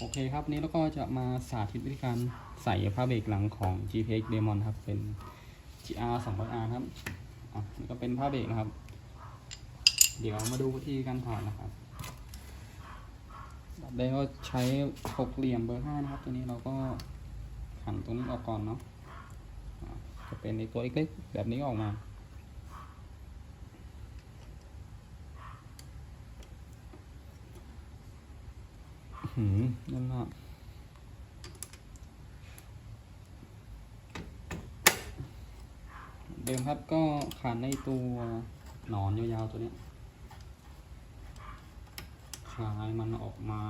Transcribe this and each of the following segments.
โอเคครับนี้เราก็จะมาสาธิตวิธีการใส่ผ้าเบรกหลังของ GPX Demon ครับ เป็น GR 200R ครับอะนี่ก็เป็นผ้าเบรกนะครับ เดี๋ยวมาดูวิธีการถอดนะครับแบบแรกก็ใช้หกเหลี่ยมเบอร์ห้านะครับ ตัวนี้เราก็หันตรงนี้ออกก่อนเนาะะจะเป็นในตัวเล็กๆแบบนี้ออกมา หืมนั่นละเดิมครับก็ขันในตัวหนอนยาวๆตัวนี้คลายมันออกมา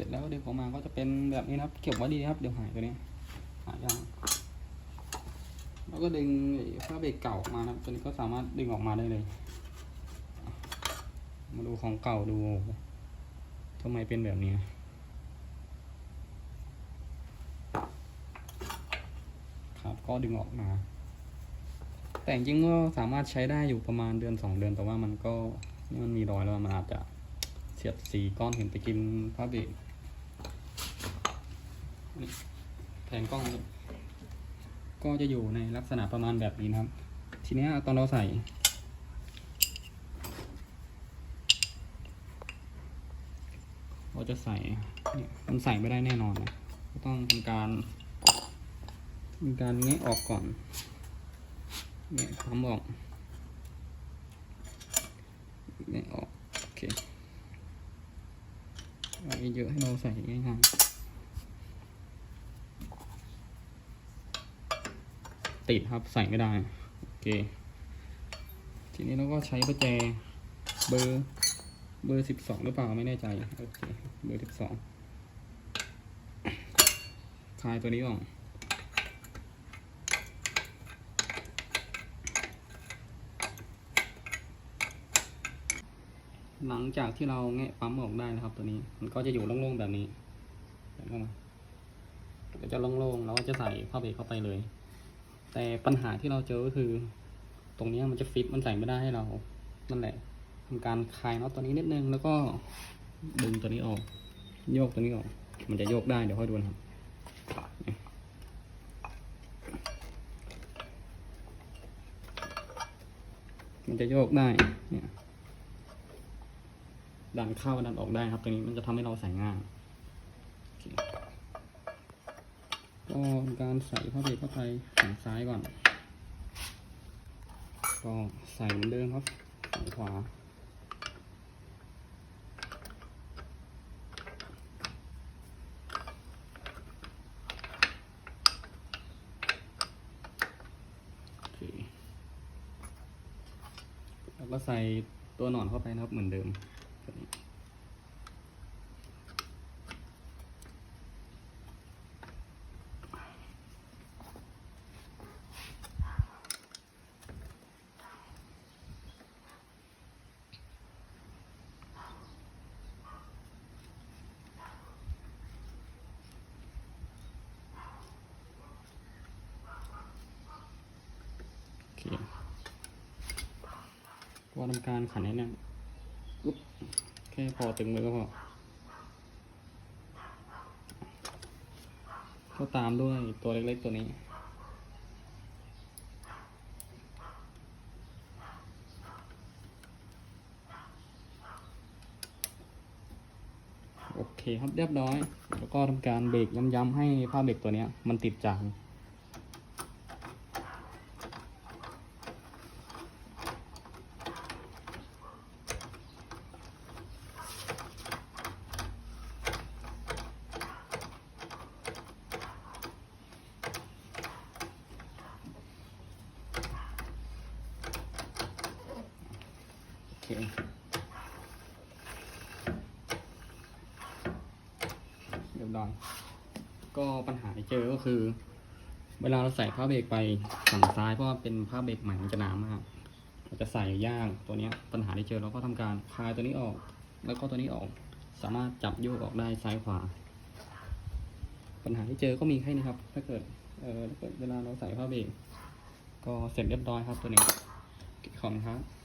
ร็จแล้วเดี๋ยวออกมาก็จะเป็นแบบนี้นะครับ เก็บไว้ดีครับ เดี๋ยวหายตัวนี้ หายยากแล้วก็ดึงไอ้ผ้าเบรกเก่าออกมานะครับ ตัวนี้ก็สามารถดึงออกมาได้เลย มาดูของเก่าดูทำไมเป็นแบบนี้ครับ ก็ดึงออกมา แต่จริงก็สามารถใช้ได้อยู่ประมาณเดือนสองเดือน แต่ว่ามันก็นี่มันมีรอยแล้วมันอาจจะเสียดสีก้อนเห็นไปกินผ้าเบรก นี่แผงกล้องนี่ก็จะอยู่ในลักษณะประมาณแบบนี้นะครับ ทีนี้ตอนเราใส่เราจะใส่เนี่ยมันใส่ไม่ได้แน่นอนนะก็ต้องทำการทำการแงะออกก่อนแงะทำออกแงะออกโอเคเอาเยอะให้เราใส่ง่ายๆ ติดครับใส่ไม่ได้ โอเค ทีนี้เราก็ใช้ประแจเบอร์เบอร์สิบสองหรือเปล่าไม่แน่ใจ โอเค เบอร์สิบสองคลายตัวนี้ออกหลังจากที่เราแงะปั๊มออกได้นะครับ ตัวนี้มันก็จะอยู่โล่งๆแบบนี้เห็นไหมก็จะโล่งๆแล้วก็จะใส่ผ้าเบรกเข้าไปเลย แต่ปัญหาที่เราเจอก็คือ ตรงนี้มันจะฟิตมันใส่ไม่ได้ให้เรา นั่นแหละทำการคลายน็อตตัวนี้นิดนึงแล้วก็ดึงตัวนี้ออก โยกตัวนี้ออก มันจะโยกได้เดี๋ยวค่อยดูนะครับมันจะโยกได้ เนี่ยดันเข้าดันออกได้ครับตัวนี้มันจะทำให้เราใส่ง่ายโอเค ก็การใส่ผ้าเบรกเข้าไปฝั่งซ้ายก่อน ก็ใส่เหมือนเดิมครับฝั่งขวาโอเคแล้วก็ใส่ตัวหนอนเข้าไปนะครับเหมือนเดิมตัวนี้โอเค ก็ทำการขันให้แน่นแค่พอตึงมือก็พอ ก็ตามด้วยตัวเล็กๆตัวนี้โอเคครับเรียบร้อย แล้วก็ทำการเบรกย้ำๆให้ผ้าเบรกตัวนี้มันติดจาน โอเคเรียบร้อยก็ปัญหาที่เจอก็คือ เวลาเราใส่ผ้าเบรกไปฝั่งซ้ายเพราะว่าเป็นผ้าเบรกใหม่มันจะหนามากเราจะใส่ยากตัวนี้ปัญหาที่เจอเราก็ทำการคลายตัวนี้ออก แล้วก็ตัวนี้ออก สามารถจับโยกออกได้ซ้ายขวา ปัญหาที่เจอก็มีแค่นี้ครับ ถ้าเกิดเออถ้าเกิดเวลาเราใส่ผ้าเบรกก็เสร็จเรียบร้อยครับตัวนี้ขอบคุณครับ